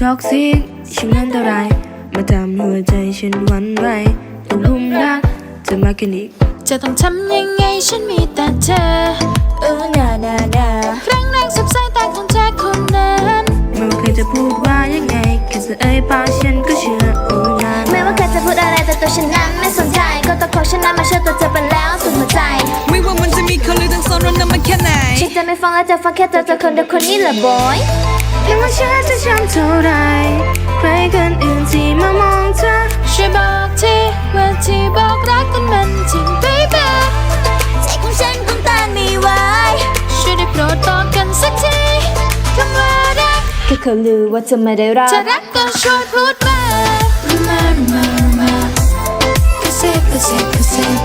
ท็อกซิกฉันนั้นเท่าไรมาทำหัวใจฉันหวันไหวตกหลุมรักจะมากันอีก จะต้องทำยังไงฉันมีแต่เธอเออนานานาครั้งแรกสับสายตาของเธอคนนั้นไม่ว่าใครจะพูดว่ายังไงแค่จะเอ่ยปากฉันก็เชื่อโอ้นานไม่ว่าใครจะพูดอะไรแต่ตัวฉันนั้นไม่สนใจ ก็ต้องขอฉันนั้นมาเชื่อตัวเธอไปแล้วสุดหัวใจไม่ว่ามันจะมีคนหรือทั้งสองเรานั้นมันแค่ไหนฉันจะไม่ฟังและจะฟังแค่เธอเธอคนเดียวคนนี้แหละบอย ไม่ว่าฉันจะช้ำเท่าไรใครคนอื่นที่มามองเธอช่วยบอกทีว่าที่บอกรักกันมันจริง baby ใจของฉันคงต้านไม่ไหวช่วยได้โปรดบอกกันสักทีคำว่ารักแค่เขาลือว่าเธอไม่ได้รักจะรักก็ช่วยพูดมารู้มารู้มารู้มากระซิบกระซิบกระซิบ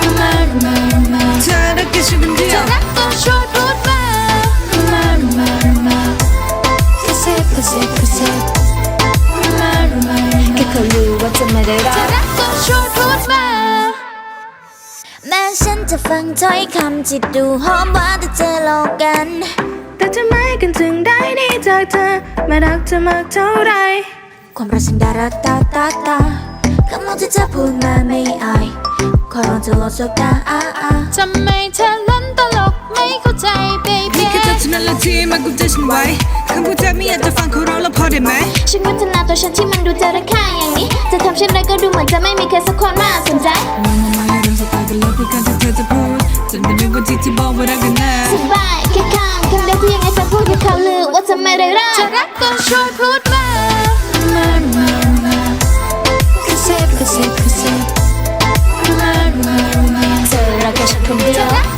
รู้มารู้มารู้มาเธอรักแค่ฉันคนเดียว ลือว่าเธอไม่ได้รัจะกรักก็ช่วยพูดมาแม้ฉันจะฟังถ้อยคำที่ดูหอมหวานแต่เจอโลกกัน แต่จะไม่กันถึงได้หนี่จากเธอไม่รักเธอมากเท่าไร ความรักฉันดาราตาตาตาคำพูดที่เธอพูดมาไม่อายขอร้องเธอลดสบตาอาอาทำไมเธอเล่นตลกไม่เข้าใจ baby มีแค่เธอเท่านั้นแหละที่มากุมใจฉันไว้คำพูดเธอไม่อยากจะฟังเขาร้องแล้วพอได้ไหมฉันพัฒนาตัวฉันที่มันดูจะได้ค่าอย่างนี้ จะทำเช่นไรก็ดูเหมือนจะไม่มีใครสักคนมาสนใจมันมาให้เราสไตล์กันแล้วเพื่อการที่เธอจะพูดจนได้ไม่ว่าที่ที่บอกว่ารักกันแน่สบายแค่ข้างคำเดียวที่ยังไงฉันพูดแค่เขาลือว่าเธอไม่ได้รักจะรักก็ช่วยพูดมารู้มารู้มารู้มากระซิบกระซิบกระซิบรู้มารู้มารู้มาเธอรักแค่ฉันคนเดียจะว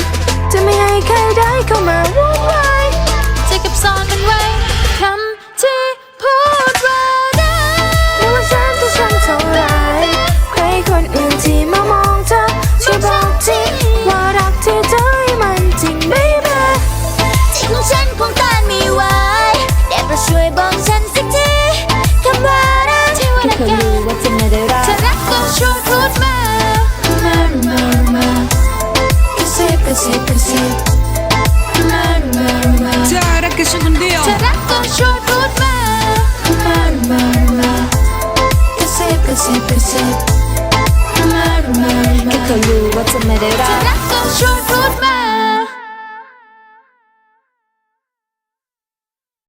เธอรักแค่ฉันคนเดียวจะ